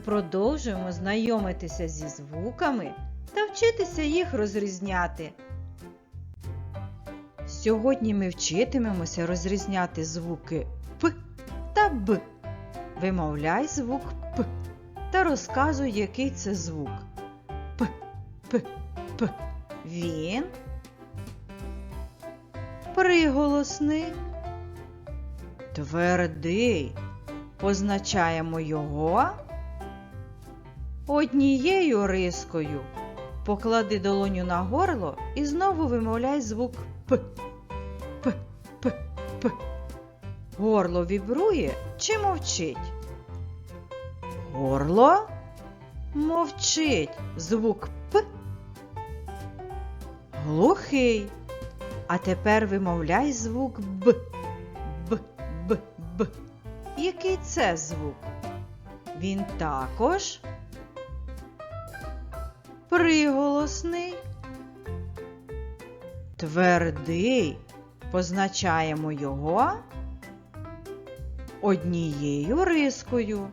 продовжуємо знайомитися зі звуками та вчитися їх розрізняти. Сьогодні ми вчитимемося розрізняти звуки П та Б. Вимовляй звук П та розказуй, який це звук. П, П, П. Він приголосний, твердий. Позначаємо його однією рискою. Поклади долоню на горло і знову вимовляй звук П. П, П, П. Горло вібрує чи мовчить? Горло мовчить. Звук П. Глухий. А тепер вимовляй звук Б. Б, Б, Б. Який це звук? Він також приголосний, твердий. Позначаємо його однією рискою.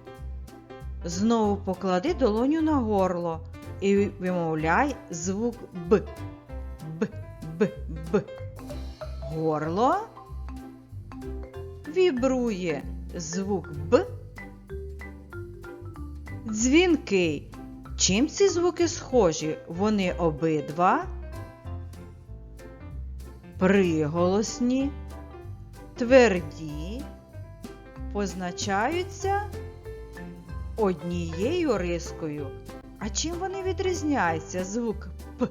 Знову поклади долоню на горло і вимовляй звук Б. Б, Б, Б. Горло вібрує звук Б. Дзвінкий. Чим ці звуки схожі? Вони обидва приголосні, тверді, позначаються однією рискою. А чим вони відрізняються? Звук П.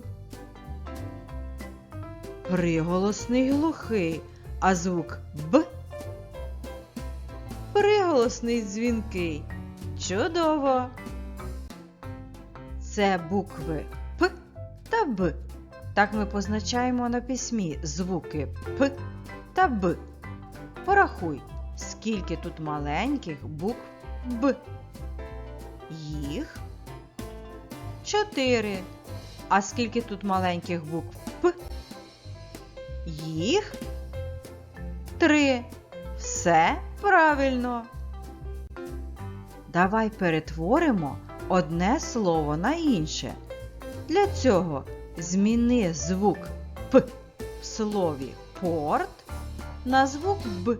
Приголосний глухий, а звук Б. Приголосний дзвінкий. Чудово! Це букви П та Б. Так ми позначаємо на письмі звуки П та Б. Порахуй, скільки тут маленьких букв Б. Їх чотири. А скільки тут маленьких букв П? Їх три. Все правильно. Давай перетворимо одне слово на інше. Для цього зміни звук П в слові порт на звук Б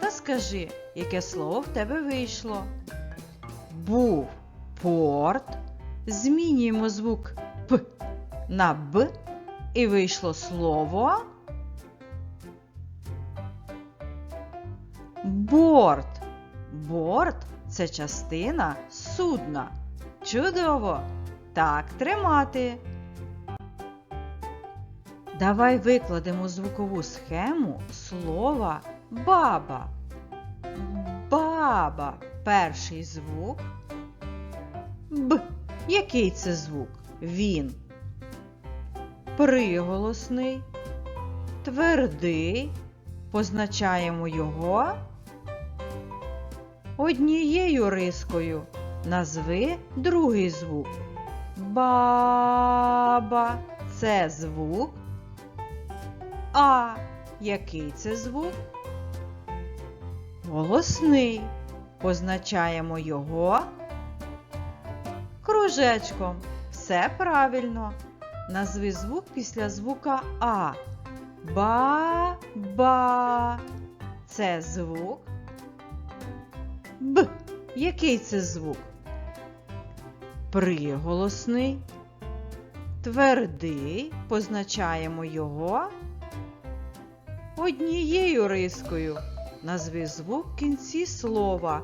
та скажи, яке слово в тебе вийшло. Був порт. Змінюємо звук П на Б і вийшло слово борт. Борт це частина судна. Чудово! Так тримати. Давай викладемо звукову схему слова баба. Баба. Перший звук. Б. Який це звук? Він. Приголосний. Твердий. Позначаємо його однією рискою. Назви другий звук. Баба. Це звук. А. Який це звук? Голосний. Позначаємо його кружечком. Все правильно. Назви звук після звука А. Ба-ба. Це звук. Б. Який це звук? Приголосний. Твердий. Позначаємо його однією рискою. Назви звук в кінці слова.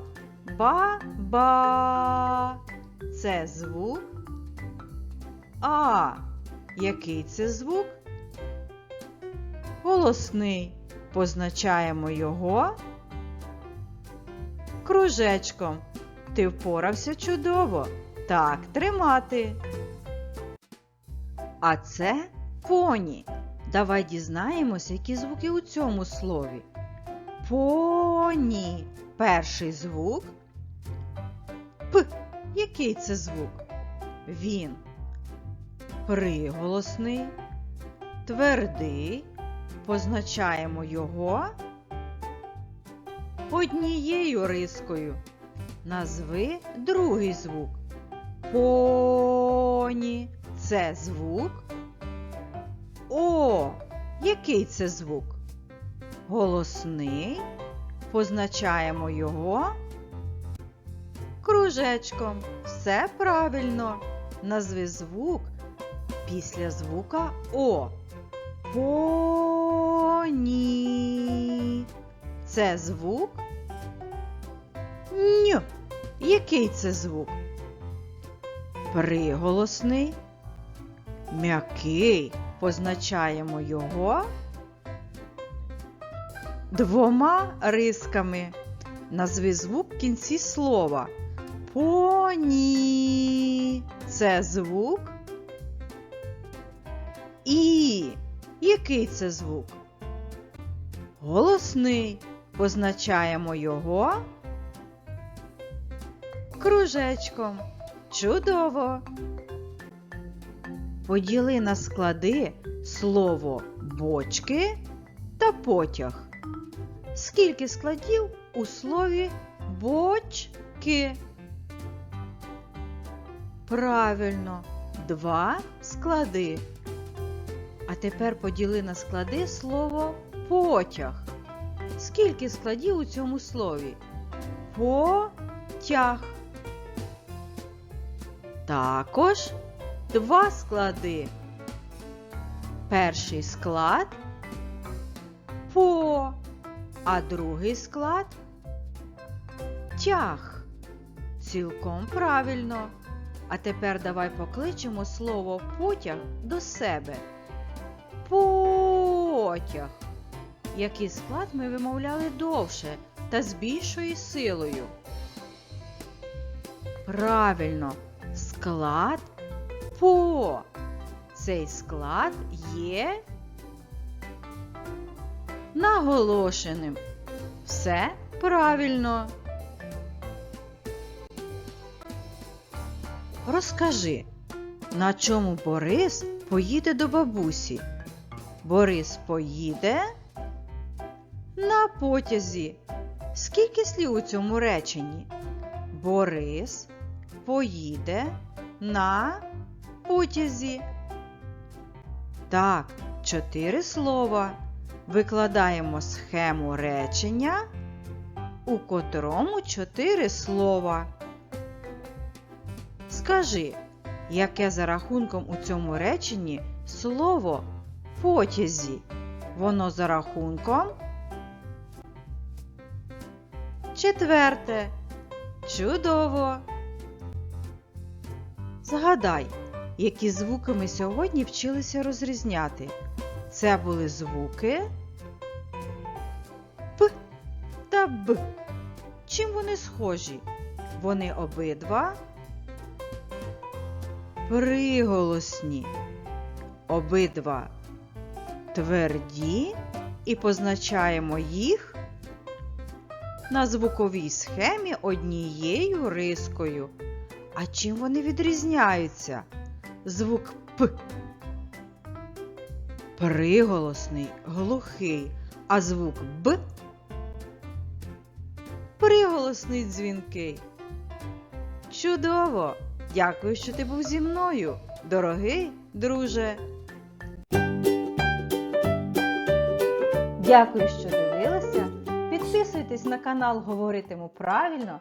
Ба-ба. Це звук. А. Який це звук? Голосний. Позначаємо його кружечком. Ти впорався чудово. Так тримати. А це поні. Давай дізнаємося, які звуки у цьому слові. Поні. Перший звук. П. Який це звук? Він. Приголосний. Твердий. Позначаємо його однією рискою. Назви другий звук. Поні. Це звук. О, який це звук? Голосний. Позначаємо його кружечком. Все правильно. Назви звук після звука О. Поні. Це звук. Ню. Який це звук? Приголосний. М'який. Позначаємо його двома рисками. Назви звук в кінці слова. Поні. Це звук. І. Який це звук? Голосний. Позначаємо його кружечком. Чудово. Поділи на склади слово бочки та потяг. Скільки складів у слові бочки? Правильно, два склади. А тепер поділи на склади слово потяг. Скільки складів у цьому слові? Потяг. Також два склади. Перший склад по, а другий склад тяг. Цілком правильно. А тепер давай покличемо слово потяг до себе. Потяг. Який склад ми вимовляли довше та з більшою силою. Правильно, склад по. Цей склад є наголошеним. Все правильно. Розкажи, на чому Борис поїде до бабусі? Борис поїде на потязі. Скільки слів у цьому реченні? Борис поїде на потязі. Так, чотири слова. Викладаємо схему речення, у котрому чотири слова. Скажи, яке за рахунком у цьому реченні слово потязі? Воно за рахунком. Четверте. Чудово. Згадай, які звуки ми сьогодні вчилися розрізняти. Це були звуки П та Б. Чим вони схожі? Вони обидва приголосні, обидва тверді і позначаємо їх на звуковій схемі однією рискою. А чим вони відрізняються? Звук П. Приголосний, глухий, а звук Б. Приголосний дзвінкий. Чудово! Дякую, що ти був зі мною, дорогий друже. Дякую, що дивилися. Підписуйтесь на канал Говоритиму правильно,